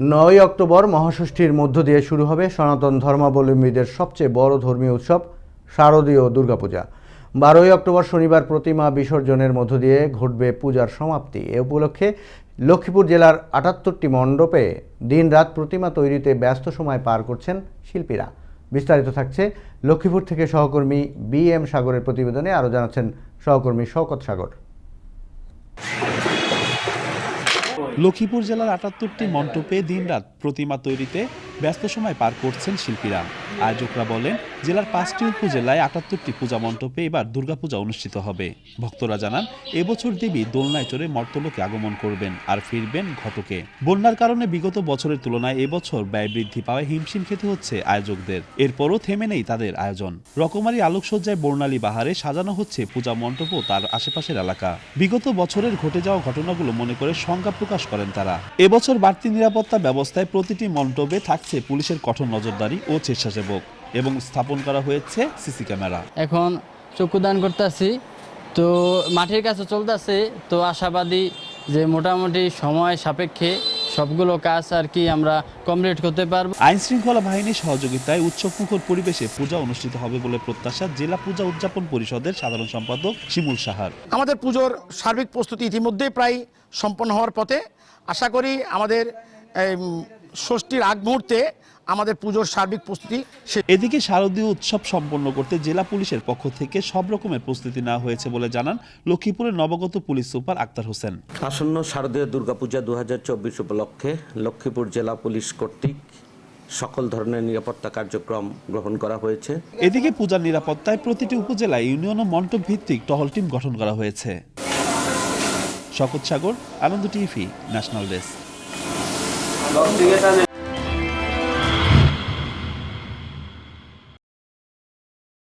নয় অক্টোবর মহাষষ্ঠীর মধ্য দিয়ে শুরু হবে সনাতন ধর্মাবলম্বীদের সবচেয়ে বড় ধর্মীয় উৎসব, শারদীয় দুর্গাপূজা। বারোই অক্টোবর শনিবার প্রতিমা বিসর্জনের মধ্য দিয়ে ঘটবে পূজার সমাপ্তি। এ উপলক্ষে লক্ষ্মীপুর জেলার আটাত্তরটি মণ্ডপে দিনরাত প্রতিমা তৈরিতে ব্যস্ত সময় পার করছেন শিল্পীরা। বিস্তারিত থাকছে লক্ষ্মীপুর থেকে সহকর্মী বি এম সাগরের প্রতিবেদনে। আরও জানাচ্ছেন সহকর্মী শওকত সাগর। লক্ষ্মীপুর জেলার আটাত্তরটি মণ্ডপে দিনরাত প্রতিমা তৈরিতে ব্যস্ত সময় পার করছেন শিল্পীরা। আয়োজকরা বলেন, জেলার পাঁচটি উপজেলায় আটাত্তরটি পূজা মণ্ডপে এবার দুর্গাপূজা অনুষ্ঠিত হবে। ভক্তরা জানান, এবছর দেবী দোলনায় চড়ে মর্তলোকে আগমন করবেন আর ফিরবেন ঘটকে। বন্যার কারণে বিগত বছরের তুলনায় এবছর ব্যয় বৃদ্ধি পাওয়ায় হিমশিম খেতে হচ্ছে আয়োজকদের। এরপরও থেমে নেই তাদের আয়োজন। রকমারি আলোকসজ্জায় বর্ণালী বাহারে সাজানো হচ্ছে পূজা মণ্ডপ ও তার আশেপাশের এলাকা। বিগত বছরের ঘটে যাওয়া ঘটনাগুলো মনে করে সংজ্ঞা প্রকাশ করেন তারা। এবছর বাড়তি নিরাপত্তা ব্যবস্থায় প্রতিটি মণ্ডপে থাকছে পুলিশের কঠোর নজরদারি ও স্বেচ্ছাসেবক এবং স্থাপন করা হয়েছে সিসি ক্যামেরা। এখন চক্ষুদান করতেছি তো মাঠের কাছে চলতেছে তো আশাবাদী যে মোটামুটি সময় সাপেক্ষে সবগুলো কাজ আর কি আমরা কমপ্লিট করতে পারব। আইন শৃঙ্খলা বাহিনীর সহযোগিতায় উৎসবমুখর পরিবেশে পূজা অনুষ্ঠিত হবে বলে প্রত্যাশা জেলা পূজা উদযাপন পরিষদের সাধারণ সম্পাদক শিমুল সাহার। আমাদের পুজোর সার্বিক প্রস্তুতি ইতিমধ্যেই প্রায় সম্পন্ন হওয়ার পথে। আশা করি আমাদের ষষ্ঠীর আগ মুহূর্তে আমাদের পুজোর সার্বিক প্রস্তুতি সে এদিকে শারদীয় উৎসব সম্পন্ন করতে জেলা পুলিশের পক্ষ থেকে সব রকমের প্রস্তুতি নেওয়া হয়েছে বলে জানান লক্ষ্মীপুরের নবগত পুলিশ সুপার আক্তার হোসেন। আসন্ন শারদীয় দুর্গাপূজা দু হাজার চব্বিশ উপলক্ষে লক্ষ্মীপুর জেলা পুলিশ কর্তৃক সকল ধরনের নিরাপত্তা কার্যক্রম গ্রহণ করা হয়েছে। এদিকে পূজার নিরাপত্তায় প্রতিটি উপজেলায় ইউনিয়ন ও মন্টপ ভিত্তিক টহল টিম গঠন করা হয়েছে। শকত Sagar Ananda TV national desk. 럭 등에 사는